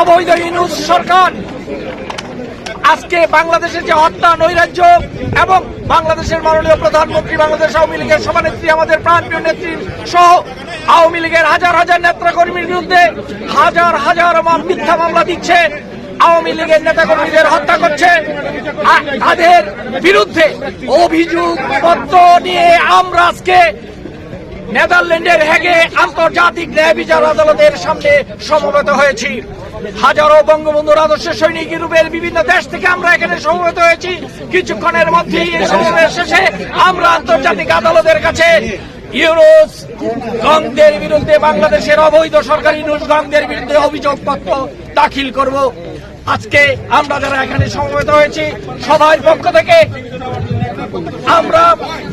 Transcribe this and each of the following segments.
অবৈধ ইনুস সরকার। আজকে বাংলাদেশের যে হত্যা, নৈরাজ্য এবং বাংলাদেশের মাননীয় প্রধানমন্ত্রী, বাংলাদেশ আওয়ামী লীগের সভানেত্রী, আমাদের প্রাণপ্রিয় নেত্রী সহ আওয়ামী লীগের হাজার হাজার নেতাকর্মীর বিরুদ্ধে হাজার হাজার মিথ্যা মামলা দিচ্ছে, আওয়ামী লীগের নেতাকর্মীদের হত্যা করছে। তাদের বিরুদ্ধে অভিযোগ পত্র নিয়ে আমরা আজকে নেদারল্যান্ডের হেগে আন্তর্জাতিক ন্যায় বিচার আদালতের সামনে সমবেত হয়েছি। হাজারো বঙ্গবন্ধুর আদর্শ সৈনিক ইউরোপের বিভিন্ন দেশ থেকে আমরা এখানে সমবেত হয়েছি। কিছুক্ষণের মধ্যেই এই সমাবেশ শেষে আমরা আন্তর্জাতিক আদালতের কাছে ইউরোস গংদের বিরুদ্ধে বাংলাদেশের অবৈধ সরকারি ইউরোস গংদের বিরুদ্ধে অভিযোগপত্র দাখিল করব। আজকে আমরা যারা এখানে সমবেত হয়েছি, সবার পক্ষ থেকে আমরা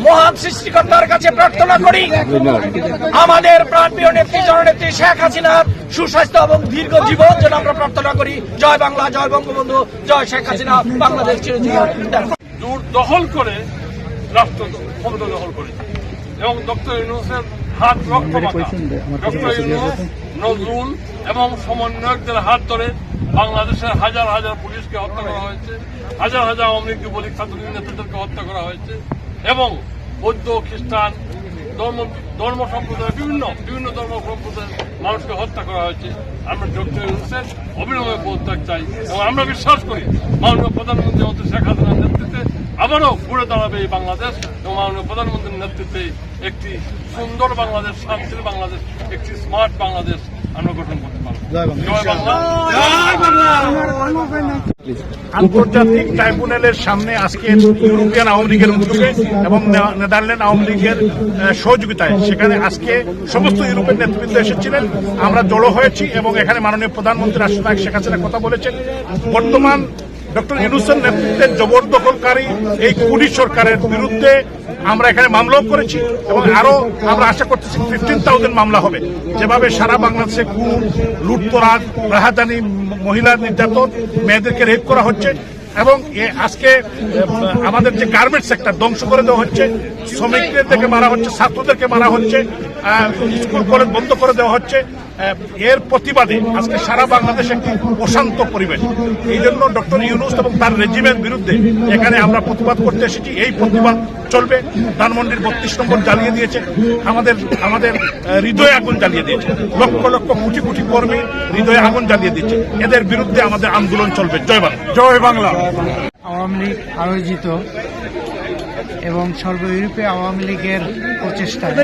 মহান সৃষ্টিকর্তার কাছে প্রার্থনা করি। আমাদের প্রাণপ্রিয় নেত্রী, জননেত্রী শেখ হাসিনার সুস্বাস্থ্য এবং দীর্ঘ জীবন যেন আমরা প্রার্থনা করি। জয় বাংলা, জয় বঙ্গবন্ধু, জয় শেখ হাসিনা, বাংলাদেশ চিরজীবন দখল করে রাষ্ট্র ক্ষমতা দখল করেছে। এবং ডক্টর ইউনুসের হাত ডক্টর ইউনুস, নজরুল এবং সমন্বয়কদের হাত ধরে বাংলাদেশের হাজার হাজার পুলিশকে হত্যা করা হয়েছে, হাজার হাজার আওয়ামী যুবলীগ ছাত্রলীগ নেতাদেরকে হত্যা করা হয়েছে। এবং বৌদ্ধ, খ্রিস্টান, ধর্ম ধর্ম সম্প্রদায়, বিভিন্ন বিভিন্ন ধর্ম সম্প্রদায়ের মানুষকে হত্যা করা হয়েছে। আমরা ডক্টর ইউনুসের অবিলম্বে পদত্যাগ চাই এবং আমরা বিশ্বাস করি মাননীয় প্রধানমন্ত্রী মন্ত্রী শেখ হাসিনার নেতৃত্বে আবারও ঘুরে দাঁড়াবে এই বাংলাদেশ এবং মাননীয় প্রধানমন্ত্রীর নেতৃত্বে একটি সুন্দর বাংলাদেশ, শান্তির বাংলাদেশ, একটি স্মার্ট বাংলাদেশ আমরা গঠন করতে পারব। আন্তর্জাতিক ট্রাইব্যুনালের সামনে আজকে ইউরোপিয়ান আওয়ামী লীগের উদ্যোগে এবং নেদারল্যান্ড আওয়ামী লীগের সহযোগিতায়। সেখানে আজকে সমস্ত ইউরোপের নেতৃত্ব এসেছিলেন। আমরা জড়ো হয়েছি এবং এখানে মাননীয় প্রধানমন্ত্রী রাষ্ট্রনায়ক শেখ হাসিনা কথা বলেছেন। বর্তমান ডক্টর ইউনুসের নেতৃত্বের জবরদখলকারী এই কুড়ি সরকারের বিরুদ্ধে আমরা এখানে মামলাও করেছি এবং আরও আমরা আশা করতেছি ফিফটিন থাউজেন্ড মামলা হবে। যেভাবে সারা বাংলাদেশে খুন লুটতরাজ, রাহাজানি মহিলার নির্যাতন, মেয়েদেরকে রেপ করা হচ্ছে এবং আজকে আমাদের যে গার্মেন্ট সেক্টর ধ্বংস করে দেওয়া হচ্ছে, শ্রমিকদেরকে মারা হচ্ছে, ছাত্রদেরকে মারা হচ্ছে স্কুল, কলেজ বন্ধ করে দেওয়া হচ্ছে এর প্রতিবাদে আজকে সারা বাংলাদেশ একটি অশান্ত পরিবেশ। এই জন্য ডক্টর ইউনুস এবং তার রেজিমের বিরুদ্ধে এখানে আমরা প্রতিবাদ করতে এসেছি। এই প্রতিবাদ চলবে। ধানমন্ডির বত্রিশ নম্বর জ্বালিয়ে দিয়েছে। আমাদের আমাদের হৃদয়ে আগুন জ্বালিয়ে দিয়েছে। লক্ষ লক্ষ, কোটি কোটি কর্মী হৃদয়ে আগুন জ্বালিয়ে দিচ্ছে এদের বিরুদ্ধে আমাদের আন্দোলন চলবে। জয় বাংলা। জয় বাংলা। আওয়ামী লীগ আয়োজিত এবং সর্ব ইউরোপীয় আওয়ামী লীগের প্রচেষ্টায়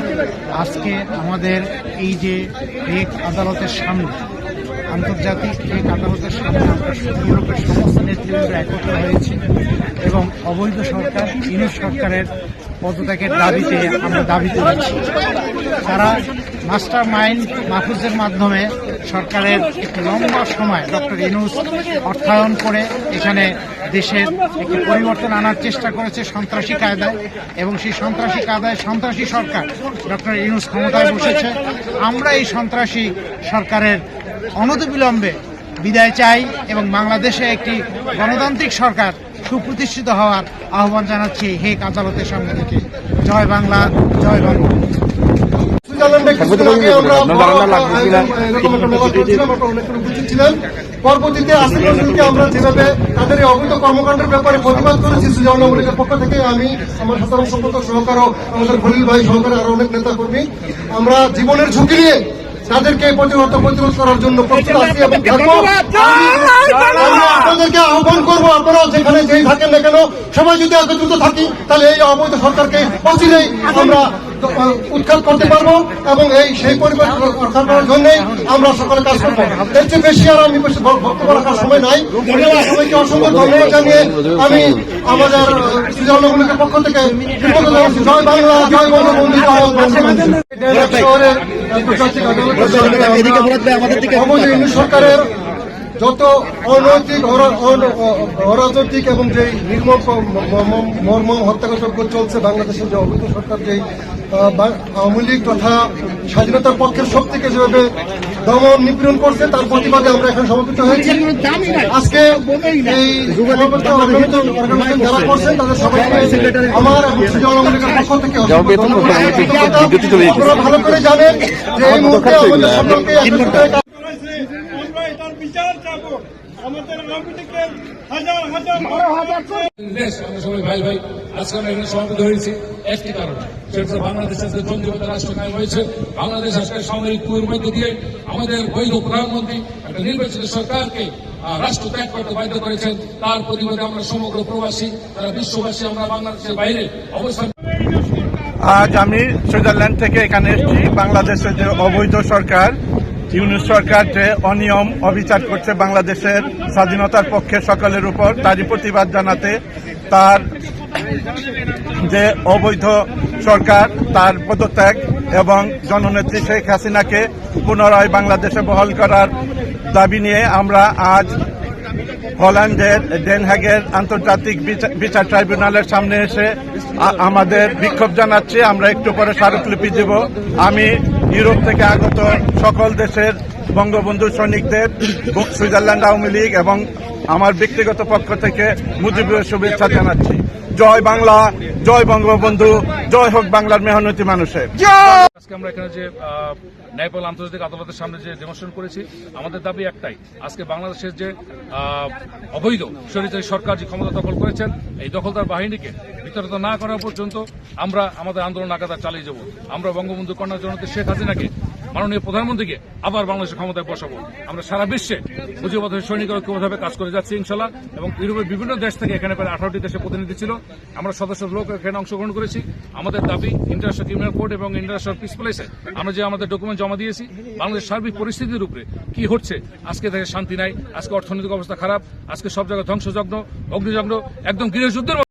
আজকে আমাদের এই যে এক আদালতের সামনে, আন্তর্জাতিক এক আদালতের সামনে আমরা ইউরোপের সমস্ত নেতৃবৃন্দ একত্র হয়েছি এবং অবৈধ সরকার, ইউরোপ সরকারের পদত্যাগের দাবিতে আমরা দাবি করেছি। তারা মাস্টার মাইন্ড মাহফুজের মাধ্যমে সরকারের একটি লম্বা সময় ডক্টর ইনুস অর্থায়ন করে এখানে দেশের একটি পরিবর্তন আনার চেষ্টা করেছে সন্ত্রাসী কায়দায় এবং সেই সন্ত্রাসী কায়দায় সন্ত্রাসী সরকার ডক্টর ইনুস ক্ষমতায় বসেছে। আমরা এই সন্ত্রাসী সরকারের অনতিবিলম্বে বিদায় চাই এবং বাংলাদেশে একটি গণতান্ত্রিক সরকার সুপ্রতিষ্ঠিত হওয়ার আহ্বান জানাচ্ছি হেক আদালতের সামনে থেকে। জয় বাংলা জয় বাংলা সুইজারল্যান্ডে কিছুদিন আগে আমরা ছিলেন। পরবর্তীতে আসিফ নজরুলকে আমরা যেভাবে তাদের এই অবৈধ কর্মকাণ্ডের ব্যাপারে প্রতিবাদ করেছি পক্ষ থেকে আমি আমার সাধারণ সম্পাদক সহকারও আমাদের খলিল ভাই সহকারে আরও অনেক নেতা কর্মী আমরা জীবনের ঝুঁকি নিয়ে তাদেরকে প্রতিহত প্রতিরোধ করার জন্য প্রস্তুত আছি এবং থাকব। আপনাদেরকে আহ্বান করব আপনারা যেখানে যেই থাকেন না কেন সবাই যদি একত্রিত থাকি তাহলে এই অবৈধ সরকারকে অচিরেই আমরা উৎখাত করতে পারব এবং এই সেই পরিবেশ রক্ষা করার জন্যই আমরা সকলে কাজ করব। এর চেয়ে বেশি আর আমি বক্তব্য রাখার সময় নাই। সবাইকে অসংখ্য ধন্যবাদ জানিয়ে আমি আমাদের সুজানগুলিকে পক্ষ থেকে জয় বাংলা জয় বঙ্গবন্ধু শহরের সরকারের যত অনৈতিক অরা- অরাজনৈতিক এবং যে নির্মম মর্ম হত্যাকাণ্ড চলছে বাংলাদেশের যে অবৈধ সরকার যে আওয়ামী লীগ তথা স্বাধীনতার পক্ষের শক্তিকে যেভাবে দমন নিপীড়ন করছে তার প্রতিবাদে আমরা এখানে সমবেত হয়েছি। আজকে এই যারা করছেন তাদের সবাইকে আমার এবং সুজন আওয়ামী লীগের পক্ষ থেকে আপনারা ভালো করে জানেন যে এই মুহূর্তে আমাদের সকলকে একত্রিত হয়ে কাজ তার বিচার চাবো আমাদের আওয়ামী লীগের হাজার হাজার দেশ আমরা সবাই ভাই ভাই আজকে আমরা এখানে সমাবেত হয়েছি। একটি কারণে সেটা বাংলাদেশ আজকে জঙ্গিবাদ রাষ্ট্র হয়েছে বাংলাদেশ আজকে সামরিক কুয়ের মধ্য দিয়ে আমাদের বৈধ প্রধানমন্ত্রী একটা নির্বাচিত সরকারকে রাষ্ট্র ত্যাগ করতে বাধ্য করেছেন। তার প্রতিবাদে আমরা সমগ্র প্রবাসী তারা বিশ্ববাসী আমরা বাংলাদেশের বাইরে অবস্থান আজ আমি সুইজারল্যান্ড থেকে এখানে এসেছি। বাংলাদেশের যে অবৈধ সরকার ইউনিট সরকার যে অনিয়ম অবিচার করছে বাংলাদেশের স্বাধীনতার পক্ষে সকলের উপর, তারই প্রতিবাদ জানাতে তার যে অবৈধ সরকার, তার পদত্যাগ এবং জননেত্রী শেখ হাসিনাকে পুনরায় বাংলাদেশে বহাল করার দাবি নিয়ে আমরা আজ হল্যান্ডের ডেনহাগের আন্তর্জাতিক বিচা- বিচার ট্রাইব্যুনালের সামনে এসে আমাদের বিক্ষোভ জানাচ্ছি। আমরা একটু পরে স্মারকলিপি দেব। আমি ইউরোপ থেকে আগত সকল দেশের বঙ্গবন্ধু সৈনিকদের, সুইজারল্যান্ড আওয়ামী লীগ এবং আমার ব্যক্তিগত পক্ষ থেকে মুজিবের শুভেচ্ছা জানাচ্ছি। জয় বাংলা জয় বঙ্গবন্ধু জয় হোক বাংলার মেহনতি মানুষের। আজকে আমরা এখানে যে ন্যায়পাল আন্তর্জাতিক আদালতের সামনে যে ডেমনস্ট্রেশন করেছি আমাদের দাবি একটাই আজকে বাংলাদেশের যে অবৈধ স্বৈরাচারী সরকার যে ক্ষমতা দখল করেছেন এই দখলদার বাহিনীকে বিতরিত না করা পর্যন্ত আমরা আমাদের আন্দোলন আগাতার চালিয়ে যাব। আমরা বঙ্গবন্ধু কন্যা জনতা শেখ হাসিনাকে মাননীয় প্রধানমন্ত্রীকে আবার বাংলাদেশের ক্ষমতায় বসাবো। আমরা সারা বিশ্বে মুজিববাদের সৈনিক ঐক্যভাবে কাজ করে যাচ্ছি ইনশাল্লাহ এবং ইউরোপের বিভিন্ন দেশ থেকে এখানে প্রায় আঠারোটি দেশের প্রতিনিধি ছিল। আমরা সদস্য লোক এখানে অংশগ্রহণ করেছি। আমাদের দাবি, ইন্টারন্যাশনাল ক্রিমিনাল কোর্ট এবং ইন্টারন্যাশনাল পিস প্লেসে আমরা যে আমাদের ডকুমেন্ট জমা দিয়েছি, বাংলাদেশের সার্বিক পরিস্থিতির উপরে কি হচ্ছে, আজকে থেকে শান্তি নাই, আজকে অর্থনৈতিক অবস্থা খারাপ, আজকে সব জায়গায় ধ্বংসযজ্ঞ, অগ্নিযজ্ঞ, একদম গৃহযুদ্ধের